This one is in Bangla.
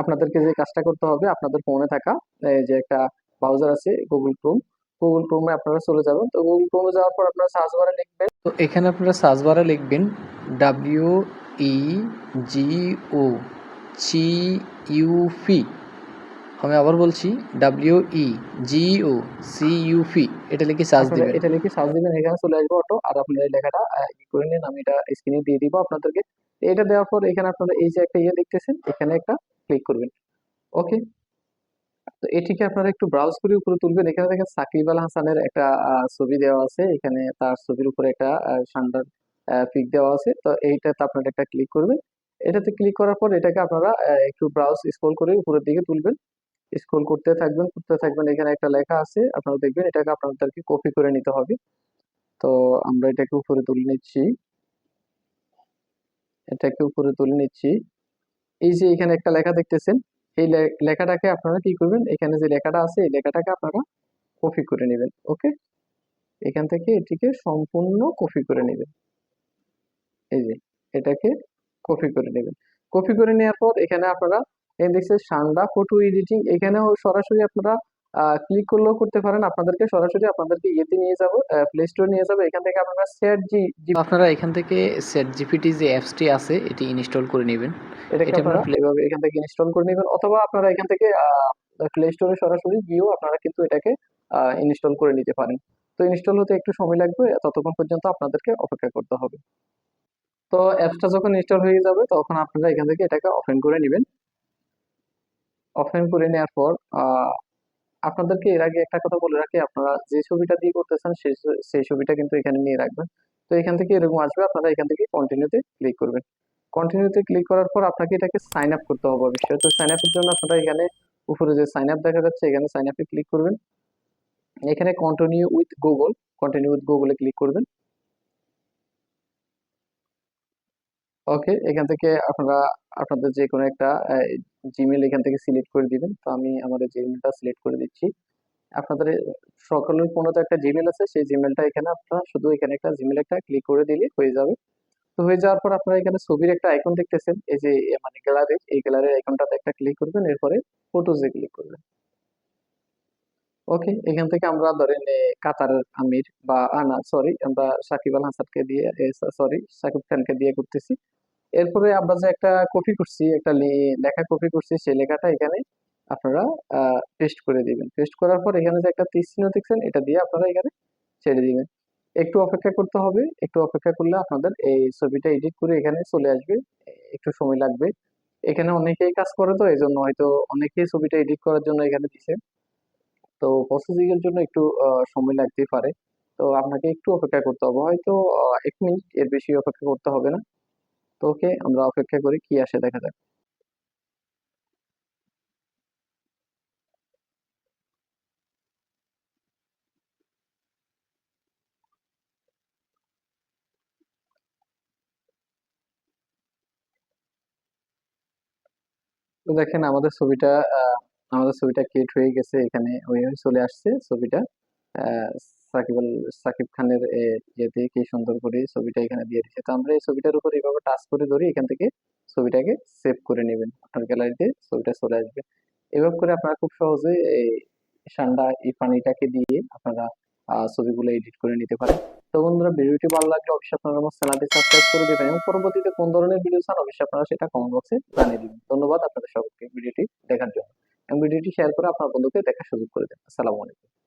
আপনাদেরকে যে কাজটা করতে হবে আপনাদের ফোনে থাকা এই যে একটা ব্রাউজার আছে গুগল ক্রোম গুগল ক্রোমে আপনারা চলে যাবেন। তো গুগল ক্রোমে যাওয়ার পর আপনারা সার্চ বারে লিখবেন। তো এখানে আপনারা সার্চ বারে লিখবেন ডাব্লিউ ই জি ও চি ইউফি আমি আবার বলছি ডাব্লিউ ই জি ও সি ইউফি এটা লিখে সার্চ দিবেন। এটা লিখে সার্চ দিবেন এখানে চলে আসবে অটো আর আপনারা এই লেখাটা করে নিন আমি এটা স্ক্রিনে দিয়ে দিব আপনাদেরকে। এটা দেওয়ার পর এখানে আপনারা এই যে একটা ইয়ে দেখতেছেন এখানে একটা ক্লিক করবেন। ওকে তো এটিকে আপনারা একটু ব্রাউজ করে উপরে তুলবেন। এখানে দেখেন সাকিব আল হাসানের একটা ছবি দেওয়া আছে। এখানে তার ছবির উপরে একটা সান্ডার পিক দেওয়া আছে। তো এইটাতে আপনারা একটা ক্লিক করবেন। এটাতে ক্লিক করার পর এটাকে আপনারা একটু ব্রাউজ স্ক্রল করে উপরের দিকে তুলবেন। স্ক্রল করতে থাকবেন করতে থাকবেন। এখানে একটা লেখা আছে। আপনারা দেখবেন এটাকে আপনাদেরকে কপি করে নিতে হবে। তো আমরা এটাকে উপরে তুলে নিচ্ছি। এটাকে উপরে তুলে নিচ্ছি। এই যে এখানে একটা লেখা দেখতেছেন, এই লেখাটাকে আপনারা কি করবেন? এখানে যে লেখাটা আছে, এই লেখাটাকে আপনারা কপি করে নেবেন, ওকে? এখান থেকে এটিকে সম্পূর্ণ কপি করে নেবেন। এই যে, এটাকে কপি করে নেবেন। কপি করে নেওয়ার পর এখানে আপনারা এই দেখছেন, সান্ডা ফটো এডিটিং, এখানেও সরাসরি আপনারা ক্লিক করলেও করতে পারেন। আপনাদেরকে সরাসরি আপনাদেরকে ইয়েতে নিয়ে যাব প্লে স্টোর নিয়ে যাব। এখান থেকে আপনারা সেট জি আপনারা এখান থেকে সেট জিপিটি যে অ্যাপসটি আছে এটি ইনস্টল করে নেবেন। এটাকে এটা আপনারা এখান থেকে ইনস্টল করে নেবেন অথবা আপনারা এখান থেকে প্লে স্টোরে সরাসরি গিয়েও আপনারা কিন্তু এটাকে ইনস্টল করে নিতে পারেন। তো ইনস্টল হতে একটু সময় লাগবে ততক্ষণ পর্যন্ত আপনাদেরকে অপেক্ষা করতে হবে। তো অ্যাপসটা যখন ইনস্টল হয়ে যাবে তখন আপনারা এখান থেকে এটাকে ওপেন করে নেবেন। ওপেন করে নেওয়ার পর আহ, আপনাদেরকে এর আগে একটা কথা বলে রাখি, আপনারা যে ছবিটা দিয়ে করতেছেন সেই ছবিটা কিন্তু এখানে নিয়ে রাখবেন। তো এখান থেকে এরকম আসবে, আপনারা এখান থেকে কন্টিনিউতে ক্লিক করবেন। কন্টিনিউতে ক্লিক করার পর আপনাকে এটাকে সাইন আপ করতে হবে অবশ্যই। তো সাইন আপের জন্য আপনারা এখানে উপরে যে সাইন আপ দেখা যাচ্ছে, এখানে সাইন আপে ক্লিক করবেন। এখানে continue with Google continue with গুগলে ক্লিক করবেন। ওকে এখান থেকে আপনারা, আপনাদের যে কোনো একটা জিমেল এখান থেকে সিলেক্ট করে দিবেন। তো আমি আমার জিমেলটা সিলেক্ট করে দিচ্ছি। আপনাদের সকলের ফোনে একটা জিমেল আছে সেই জিমেলটা এখানে আপনারা শুধু এখানে একটা জিমেল একটা ক্লিক করে দিলে হয়ে যাবে। তো হয়ে যাওয়ার পর আপনারা এখানে ছবির একটা আইকন দেখতেছেন এই যে মানে গ্যালারি এই গ্যালারির আইকনটাতে একটা ক্লিক করবেন এরপরে ফটোজে ক্লিক করবেন। ওকে এখান থেকে আমরা ধরেন এ, কাতারের আমির বা আনা সরি আমরা সাকিব আল হাসানকে দিয়ে সরি সাকিব খানকে দিয়ে করতেছি। এরপরে আমরা যে একটা কপি করছি, একটা লেখা কপি করছি, সেই লেখাটা এখানে আপনারা পেস্ট করে দিবেন। পেস্ট করার পর এখানে যে একটা তীর চিহ্ন দেখছেন, এটা দিয়ে আপনারা এখানে ছেড়ে দিবেন। একটু অপেক্ষা করতে হবে, একটু অপেক্ষা করলে আপনাদের এই ছবিটা এডিট করে এখানে চলে আসবে, একটু সময় লাগবে। এখানে অনেকেই কাজ করে তো এই জন্য হয়তো অনেকেই ছবিটা এডিট করার জন্য এখানে দিছে। তো প্রসেসিং এর জন্য একটু সময় লাগতেই পারে। তো আপনাকে একটু অপেক্ষা করতে হবে। হয়তো এক মিনিট এর বেশি অপেক্ষা করতে হবে না। তো ওকে আমরা অপেক্ষা করি কি আসে দেখা যাক। তো দেখেন আমাদের ছবিটা আমাদের ছবিটা ক্রিয়েট হয়ে গেছে এখানে, ওই ওই চলে আসছে ছবিটা। সাকিব সাকিব খানের ইয়েতে কি সুন্দর করে ছবিটা এখানে দিয়ে দিচ্ছে তো আমরা এই ছবিটার উপর এইভাবে টাচ করে ধরি এখান থেকে ছবিটাকে সেভ করে নেবেন। আপনার গ্যালারিতে ছবিটা চলে আসবে। এভাবে করে আপনারা খুব সহজে এই সান্ডা এই পানিটাকে দিয়ে আপনারা ছবিগুলো এডিট করে নিতে পারেন। তো বন্ধুরা, ভিডিওটি ভালো লাগলে অবশ্যই আপনারা আমার চ্যানেলটি সাবস্ক্রাইব করে দেবেন এবং পরবর্তীতে কোন ধরনের ভিডিও চান অবশ্যই আপনারা সেটা কমেন্ট বক্সে জানিয়ে দিবেন। ধন্যবাদ আপনাদের সকলকে ভিডিওটি দেখার জন্য। এবং ভিডিওটি শেয়ার করে আপনার বন্ধুকে দেখার সুযোগ করে দেন আসসালামু আলাইকুম।